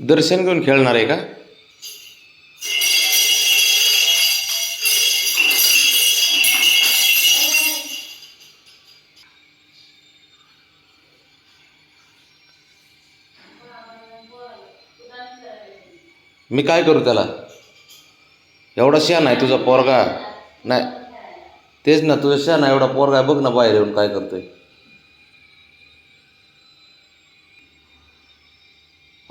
दर्शन घेऊन खेळणार आहे का? मी काय करू त्याला? एवढा शान आहे तुझा पोरगा. नाही. तेच ना तुझा शान आहे एवढा पोरगा बघ ना बाहेर येऊन काय करतोय.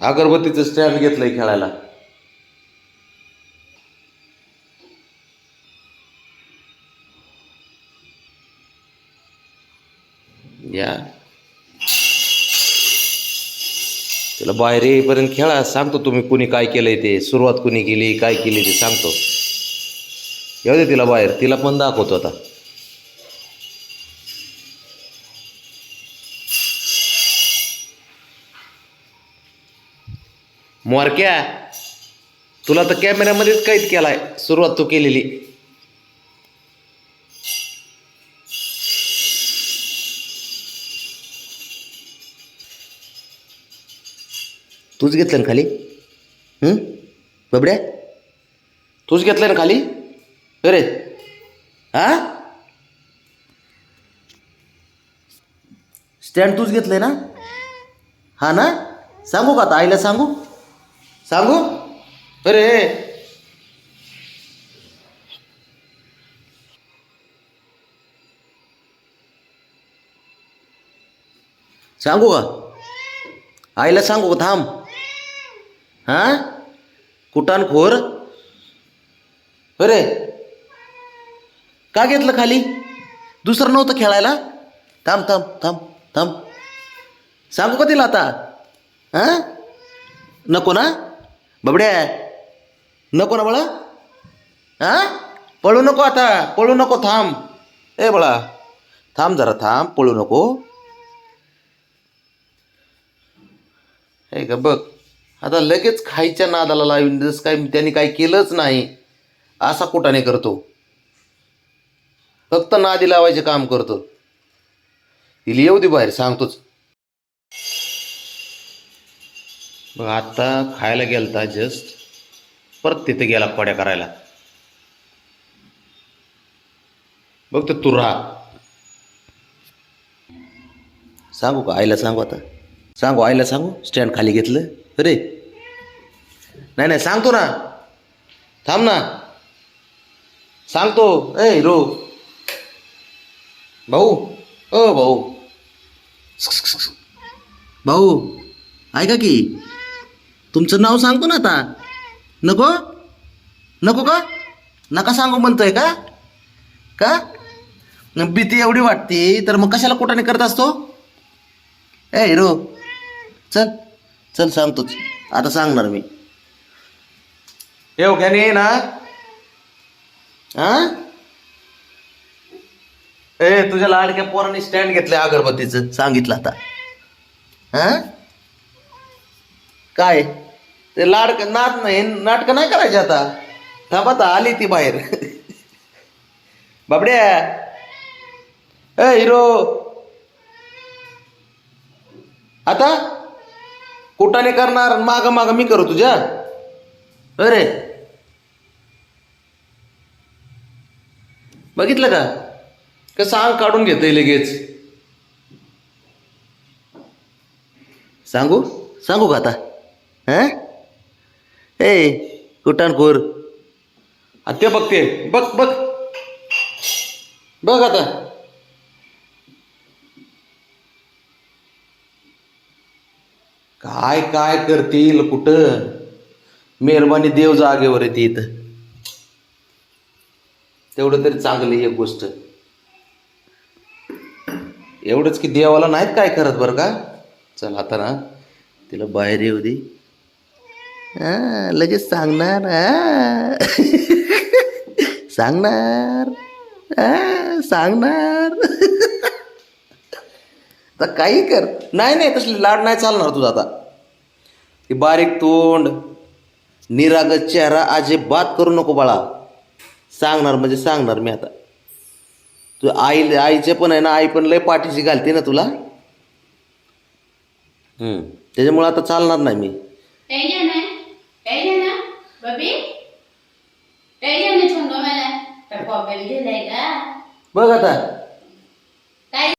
अगरबत्तीचं स्टँड घेतलंय खेळायला. या. त्याला बाहेर येईपर्यंत खेळा सांगतो तुम्ही कुणी काय केलंय ते सुरुवात कुणी केली काय केली ते सांगतो. येऊ दे तिला बाहेर तिला पण दाखवतो आता. मोरक्या तुला तर कॅमेऱ्यामध्येच कैद केलाय. सुरुवात तू केलेली. तूच घेतलं ना खाली? बबड्या? तूच घेतलं ना खाली? अरे. हा? स्टँड तूच घेतलंय ना? हा ना? सांगू का आता आईला सांगू? सांगू? अरे. सांगू का? आईला सांगू का? थांब. हां? कुटान खोर? अरे. का घेतलं खाली? दुसरं नव्हतं खेळायला? थांब थांब थांब थांब. सांगू का तिला आता? हां? नको ना? बबड्या नको ना बळा. हां? पळू नको आता पळू नको थांब. ए बळा थांब जरा थांब पळू नको. हे का बघ आता लगेच खायच्या नादाला लावून जसं काय त्यांनी काही केलंच नाही असा कुठाने करतो. फक्त नादी लावायचे काम करतो. तिला येऊ दे बाहेर सांगतोच. मग आता खायला गेलता जस्ट परत तिथे गेला पड्या करायला. बघ तर तू राहा. सांगू का? आईला सांगू आता. सांगू आईला सांगू. स्टँड खाली घेतलं. अरे! नाही नाही सांगतो ना. थांब ना. सांगतो. ए रो. भाऊ. ओ भाऊ. भाऊ ऐका की. तुमचं नाव सांगतो ना आता. नको? नको का? नका सांगू म्हणतोय का? का? भीती एवढी वाटते तर मग कशाला कुठाने करत असतो? ए हिरो चल चल सांगतोच. आता सांगणार मी. येऊ घ्या ये ना. हा ए तुझ्या लाडक्या पोराने स्टँड घेतलंय अगरबत्तीचं. सांगितलं आता. हा काय? ते लाडक नाच नाही नाटकं नाही करायचे आता. थांबा आता आली ती बाहेर. बाबड्या. ए हिरो. आता? कुठाने करणार माग माग मी करू तुझ्या? अरे. बघितलं का? कसं सांग काढून घेतोय लगेच? सांगू? सांगू का आता? हा? ए कुटाणखोर ते बघते. बघ बघ. बघ आता. काय काय करतील कुठं? मेहरबानी देव जागेवर येते इथं. तेवढं तरी चांगली एक गोष्ट. एवढंच की देवाला नाहीत काय करत बरं का? चल आता ना. तिला बाहेर येऊ दे. हा, लगेच सांगणार. सांगणार हा, सांगणार तर काही कर. नाही नाही तसली लाड नाही चालणार तुझा आता. ती बारीक तोंड निरागत चेहरा अजिबात करू नको बाळा. सांगणार म्हणजे सांगणार मी आता. तू आई आईचे पण आहे ना आई पण लय पाठीशी घालते ना तुला. हम्म, त्याच्यामुळं आता चालणार नाही मी. ಟೈಲನ ಬಬಿ ಟೈಲನ ಚಂದ ಮೇಲೆ ತಕೋ ಬೆಲ್ಗಿಲ್ಲ ಈಗ ಹೋಗತ್ತಾ